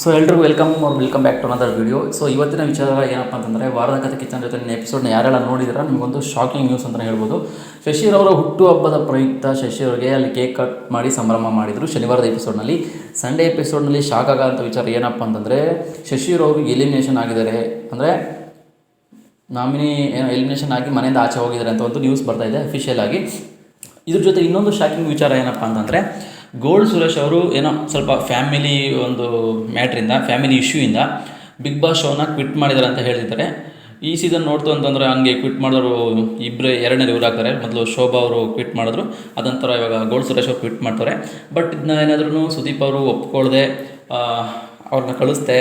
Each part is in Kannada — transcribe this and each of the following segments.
ಸೊ ಎಲ್ರಿಗೂ ವೆಲ್ಕಮ್ ಅವ್ರು welcome back to another video so ಇವತ್ತಿನ ವಿಚಾರ ಏನಪ್ಪ ಅಂತಂದರೆ, ವಾರದ ಕಥೆ ಕಿಚನ್ ಜೊತೆ ಎಪಿಸೋಡ್ನ ಯಾರೆಲ್ಲ ನೋಡಿದ್ರೆ, ನಿಮಗೊಂದು ಶಾಕಿಂಗ್ ನ್ಯೂಸ್ ಅಂತಲೇ ಹೇಳ್ಬೋದು. ಶಶಿರವರ ಹುಟ್ಟುಹಬ್ಬದ ಪ್ರಯುಕ್ತ ಶಶಿ ಅವರಿಗೆ ಅಲ್ಲಿ ಕೇಕ್ ಕಟ್ ಮಾಡಿ ಸಂಭ್ರಮ ಮಾಡಿದರು. ಶನಿವಾರದ ಎಪಿಸೋಡ್ನಲ್ಲಿ ಸಂಡೇ ಎಪಿಸೋಡ್ನಲ್ಲಿ ಶಾಕ್ ಆಗೋಂಥ ವಿಚಾರ ಏನಪ್ಪ ಅಂತಂದರೆ ಅವರು ಎಲಿಮಿನೇಷನ್ ಆಗಿದ್ದಾರೆ. ಅಂದರೆ ನಾಮಿನಿ ಎಲಿಮಿನೇಷನ್ ಆಗಿ ಮನೆಯಿಂದ ಆಚೆ ಹೋಗಿದ್ದಾರೆ ಅಂತ ಒಂದು ನ್ಯೂಸ್ ಬರ್ತಾ ಇದೆ ಅಫಿಷಿಯಲ್ ಆಗಿ. ಇದ್ರ ಜೊತೆ ಇನ್ನೊಂದು ಶಾಕಿಂಗ್ ವಿಚಾರ ಏನಪ್ಪ ಅಂತಂದರೆ ಗೋಲ್ಡ್ ಸುರೇಶ್ ಅವರು ಏನೋ ಸ್ವಲ್ಪ ಫ್ಯಾಮಿಲಿ ಒಂದು ಮ್ಯಾಟ್ರಿಂದ ಫ್ಯಾಮಿಲಿ ಇಶ್ಯೂಯಿಂದ ಬಿಗ್ ಬಾಸ್ ಶೋನ ಕ್ವಿಟ್ ಮಾಡಿದ್ದಾರೆ ಅಂತ ಹೇಳ್ತಿದ್ದಾರೆ. ಈ ಸೀಸನ್ ನೋಡ್ತು ಅಂತಂದರೆ ಹಂಗೆ ಕ್ವಿಟ್ ಮಾಡಿದವರು ಇಬ್ಬರೇ ಎರಡನೇ ಇವ್ರು ಹಾಕ್ತಾರೆ ಮೊದಲು ಶೋಭಾ ಅವರು ಕ್ವಿಟ್ ಮಾಡಿದ್ರು, ಅದಂತರ ಇವಾಗ ಗೋಲ್ಡ್ ಸುರೇಶ್ ಅವರು ಕ್ವಿಟ್ ಮಾಡ್ತಾರೆ. ಬಟ್ ಇದನ್ನ ಏನಾದ್ರೂ ಸುದೀಪ್ ಅವರು ಒಪ್ಕೊಳ್ಳದೆ ಅವ್ರನ್ನ ಕಳಿಸ್ದೆ,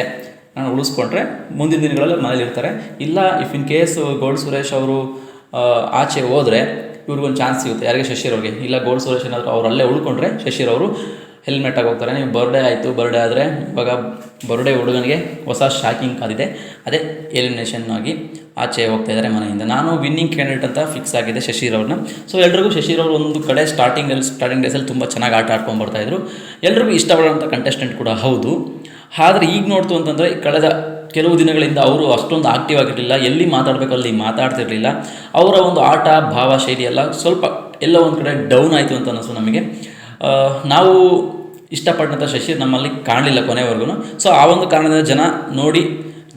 ನಾನು ಉಳಿಸ್ಕೊಂಡ್ರೆ ಮುಂದಿನ ದಿನಗಳಲ್ಲಿ ಮನೇಲಿ ಇರ್ತಾರೆ ಇಲ್ಲ if in case gold Suresh ಅವರು ಆಚೆ ಹೋದರೆ ಇವ್ರಿಗೊಂದು ಚಾನ್ಸ್ ಸಿಗುತ್ತೆ. ಯಾರಿಗೆ ಶಶಿರವ್ರಿಗೆ ಇಲ್ಲ ಗೋಲ್ಡ್ ಸುರೇಶ್ ಏನಾದರೂ ಅವ್ರು ಅಲ್ಲೇ ಉಳ್ಕೊಂಡ್ರೆ ಶಶಿರವರು ಹೆಲ್ಮೆಟ್ ಆಗಿ ಹೋಗ್ತಾರೆ ನೀವು ಬರ್ಡೇ ಆಯಿತು ಬರ್ಡೇ ಆದರೆ ಇವಾಗ ಬರ್ಡೇ ಹುಡುಗನಿಗೆ ಹೊಸ ಶಾಕಿಂಗ್ ಕಾದಿದೆ ಅದೇ ಎಲಿಮಿನೇಷನ್ ಆಗಿ ಆಚೆ ಹೋಗ್ತಾ ಇದ್ದಾರೆ ಮನೆಯಿಂದ. ನಾನು ವಿನ್ನಿಂಗ್ ಕ್ಯಾಂಡಿಡೇಟ್ ಅಂತ ಫಿಕ್ಸ್ ಆಗಿದೆ ಶಶಿರವ್ರನ್ನ ಸೊ ಎಲ್ರಿಗೂ ಶಶಿರವ್ರು ಒಂದು ಕಡೆ ಸ್ಟಾರ್ಟಿಂಗಲ್ಲಿ ಸ್ಟಾರ್ಟಿಂಗ್ ಡೇಸಲ್ಲಿ ತುಂಬ ಚೆನ್ನಾಗಿ ಆಟ ಆಡ್ಕೊಂಡು ಬರ್ತಾಯಿದ್ರು ಎಲ್ರಿಗೂ ಇಷ್ಟಪಡೋಂಥ ಕಂಟೆಸ್ಟೆಂಟ್ ಕೂಡ ಹೌದು. ಆದರೆ ಈಗ ನೋಡ್ತು ಅಂತಂದರೆ ಕಳೆದ ಕೆಲವು ದಿನಗಳಿಂದ ಅವರು ಅಷ್ಟೊಂದು ಆಕ್ಟಿವ್ ಆಗಿರಲಿಲ್ಲ. ಎಲ್ಲಿ ಮಾತಾಡಬೇಕು ಅಲ್ಲಿ ಮಾತಾಡ್ತಿರಲಿಲ್ಲ. ಅವರ ಒಂದು ಆಟ, ಭಾವ, ಶೈಲಿ ಎಲ್ಲ ಸ್ವಲ್ಪ ಎಲ್ಲ ಒಂದು ಕಡೆ ಡೌನ್ ಆಯಿತು ಅಂತ ಅನಿಸ್ತು ನಮಗೆ. ನಾವು ಇಷ್ಟಪಟ್ಟಂಥ ಶಶಿ ನಮ್ಮಲ್ಲಿ ಕಾಣಲಿಲ್ಲ ಕೊನೆವರೆಗೂ ಸೊ ಆ ಒಂದು ಕಾರಣದಿಂದ ಜನ ನೋಡಿ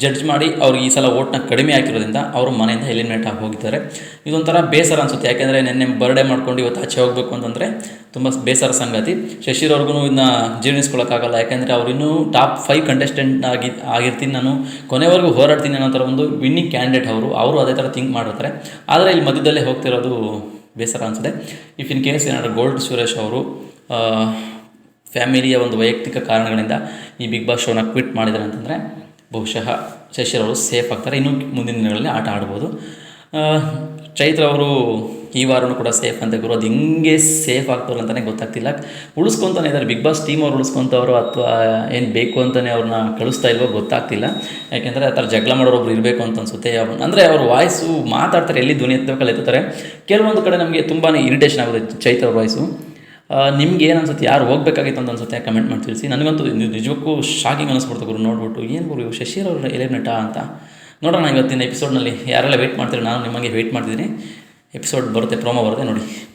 ಜಡ್ಜ್ ಮಾಡಿ ಅವ್ರಿಗೆ ಈ ಸಲ ಓಟ್ನ ಕಡಿಮೆ ಆಗಿರೋದ್ರಿಂದ ಅವರು ಮನೆಯಿಂದ ಎಲಿಮಿನೇಟ್ ಆಗಿ ಹೋಗಿದ್ದಾರೆ. ಇದೊಂಥರ ಬೇಸರ ಅನಿಸುತ್ತೆ. ಯಾಕೆಂದರೆ ನಿನ್ನೆ ಬರ್ಡೇ ಮಾಡ್ಕೊಂಡು ಇವತ್ತು ಆಚೆ ಹೋಗಬೇಕು ಅಂತಂದರೆ ತುಂಬ ಬೇಸರ ಸಂಗತಿ. ಶಶಿರವ್ರಿಗೂ ಇದನ್ನ ಜೀರ್ಣಿಸ್ಕೊಳ್ಳೋಕ್ಕಾಗಲ್ಲ ಯಾಕೆಂದರೆ ಅವರು ಇನ್ನೂ ಟಾಪ್ ಫೈವ್ ಕಂಟೆಸ್ಟೆಂಟ್ ಆಗಿ, ಆಗಿರ್ತೀನಿ ನಾನು. ಕೊನೆವರೆಗೂ ಹೋರಾಡ್ತೀನಿ ಅನ್ನೋ ಥರ ಒಂದು ವಿನ್ನಿಂಗ್ ಕ್ಯಾಂಡಿಡೇಟ್ ಅವರು. ಅವರು ಅದೇ ಥರ ಥಿಂಕ್ ಮಾಡಿರ್ತಾರೆ. ಆದರೆ ಇಲ್ಲಿ ಮಧ್ಯದಲ್ಲೇ ಹೋಗ್ತಿರೋದು ಬೇಸರ ಅನಿಸುತ್ತೆ. ಇಫ್ ಇನ್ ಕೇಸ್ ಏನಾದರೂ ಗೋಲ್ಡ್ ಸುರೇಶ್ ಅವರು ಫ್ಯಾಮಿಲಿಯ ಒಂದು ವೈಯಕ್ತಿಕ ಕಾರಣಗಳಿಂದ ಈ ಬಿಗ್ ಬಾಸ್ ಶೋನ ಕ್ವಿಟ್ ಮಾಡಿದ್ದಾರೆ ಅಂತಂದರೆ ಬಹುಶಃ ಶಶಿರವರು ಸೇಫ್ ಆಗ್ತಾರೆ. ಇನ್ನು ಮುಂದಿನ ದಿನಗಳಲ್ಲಿ ಆಟ ಆಡ್ಬೋದು. ಚೈತ್ರ ಅವರು ಈ ವಾರನೂ ಕೂಡ ಸೇಫ್ ಅಂತ ಗುರು. ಅದು ಹೆಂಗೆ ಸೇಫ್ ಆಗ್ತಾರೆ ಅಂತಲೇ ಗೊತ್ತಾಗ್ತಿಲ್ಲ. ಉಳಿಸ್ಕೊತಾನೆ ಇದ್ದಾರೆ. ಬಿಗ್ ಬಾಸ್ ಟೀಮ್ ಅವ್ರು ಉಳಿಸ್ಕೊತವ್ರು ಅಥವಾ ಏನು ಬೇಕು ಅಂತಲೇ ಅವ್ರನ್ನ ಕಳಿಸ್ತಾ ಇಲ್ವೋ ಗೊತ್ತಾಗ್ತಿಲ್ಲ. ಯಾಕೆಂದರೆ ಆ ಥರ ಜಗಳ ಮಾಡೋರು ಒಬ್ರು ಇರಬೇಕು ಅಂತ ಅನಿಸುತ್ತೆ. ಅಂದರೆ ಅವ್ರ ವಾಯ್ಸು ಮಾತಾಡ್ತಾರೆ. ಎಲ್ಲಿ ಧ್ವನಿ ಎತ್ತಬೇಕಲ್ಲಿ ಎತ್ತಾರೆ ಕೆಲವೊಂದು ಕಡೆ ನಮಗೆ ತುಂಬಾ ಇರಿಟೇಷನ್ ಆಗುತ್ತೆ ಚೈತ್ರ ವಾಯ್ಸು. ನಿಮ್ಗೆ ಏನು ಅನ್ಸುತ್ತೆ? ಯಾರು ಹೋಗ್ಬೇಕಾಗಿತ್ತು ಅಂತ ಅನ್ಸುತ್ತೆ? ಕಮೆಂಟ್ ಮಾಡಿ ತಿಳಿಸಿ. ನನಗಂತೂ ನಿಜಕ್ಕೂ ಶಾಕಿಂಗ್ ಅನ್ನಿಸ್ಬಿಡ್ತು ಗುರು, ನೋಡ್ಬಿಟ್ಟು. ಏನು ಗುರು ಇವು ಅವ್ರ ಎಲಿಮಿನೇಟಾ ಅಂತ. ನೋಡೋಣ ಇವತ್ತಿನ ಎಪಿಸೋಡ್ನಲ್ಲಿ ಯಾರೆಲ್ಲ ವೆಯ್ಟ್ ಮಾಡ್ತೀರಿ, ನಾನು ನಿಮಗೆ ವೆಯ್ಟ್ ಮಾಡ್ತಿದ್ದೀನಿ. ಎಪಿಸೋಡ್ ಬರುತ್ತೆ ಪ್ರೋಮೋ ಬರುತ್ತೆ, ನೋಡಿ.